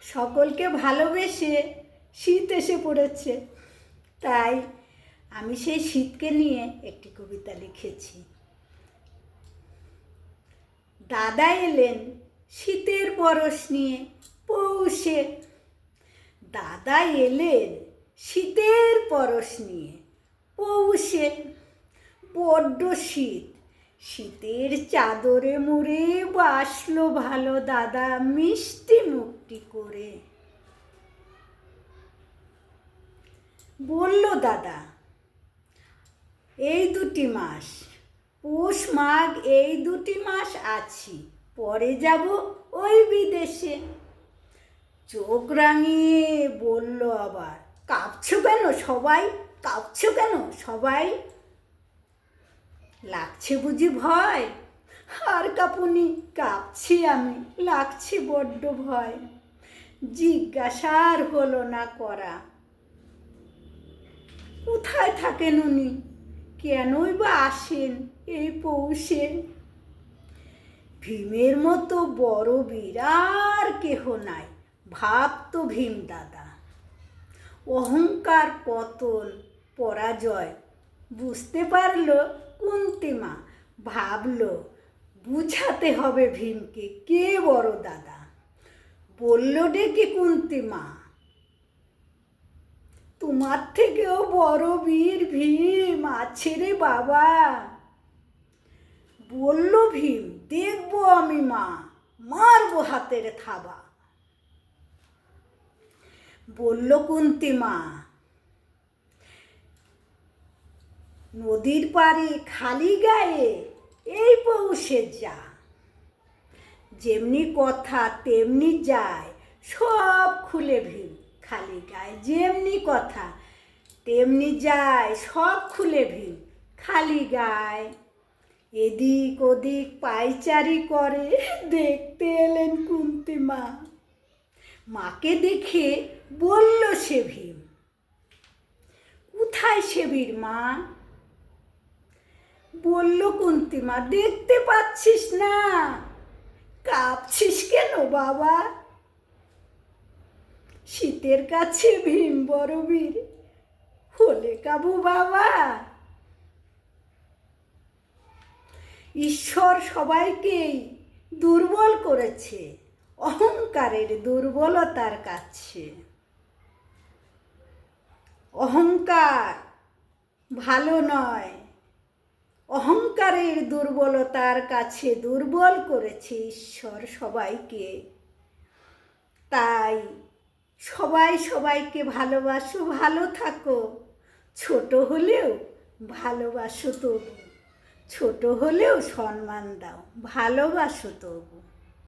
সকলকে ভালোবেসে শীত এসে পড়েছে। তাই আমি সেই শীতকে নিয়ে একটি কবিতা লিখেছি। দাদা এলেন শীতের পরশ নিয়ে পৌষে। দাদা এলেন শীতের পরশ নিয়ে পৌষে। বড্ড শীত শীতের চাদরে মুড়ে বাসলো ভালো দাদা মিষ্টি মুখটি করে। বলল, দাদা, এই দুটি মাস, পৌষ মাঘ, এই দুটি মাস আছি, পরে যাব ওই বিদেশে। চোখ রাঙিয়ে বলল আবার, কাঁপছো কেন সবাই? কাঁপছো কেন সবাই? লাগছে বুঝি ভয়? আর কাপুনি কাঁপছি আমি, লাগছে বড্ড ভয়। জিজ্ঞাসার হলো না করা। কোথায় থাকেন উনি? কেনই বা আসেন এই পৌষে? ভীমের মতো বড় বীর আর কেহ নাই ভাব তো ভীম দাদা। অহংকার পতন, পরাজয় বুঝতে পারল কুন্তিমা। ভাবলো, বুঝাতে হবে ভীমকে, কে বড় দাদা? বলল ডেকে কুন্তিমা। তোমার থেকেও বড় বীর ভীম আছে রে বাবা। বলল ভীম, দেখব আমি মা, মারবো হাতের থাবা। বলল কুন্তিমা নদীর পাড়ে খালি গায়ে এই পৌষে যা। যেমনি কথা তেমনি যায়, সব খুলে ভীম খালি গায়ে যেমনি কথা তেমনি যায়, সব খুলে ভীম খালি গায়ে এদিক ওদিক পাইচারি করে, দেখতে এলেন কুন্তি মা। মাকে দেখে বলল সে ভীম, কোথায় সেবির মা বলল কুন্তিমা দেখতে পাচ্ছিস না। কাঁপছিস কেন বাবা? শীতের কাছে ভীম বরবীর হলে কাবু বাবা। ঈশ্বর সবাইকেই দুর্বল করেছে, অহংকারের দুর্বলতার কাছে। অহংকার ভালো নয় অহংকারের দুর্বলতার কাছে দুর্বল করেছে ঈশ্বর সবাইকে। তাই সবাই সবাইকে ভালোবাসো, ভালো থাকো। ছোট হলেও ভালোবাসো তবু। ছোট হলেও সম্মান দাও, ভালোবাসো তবু।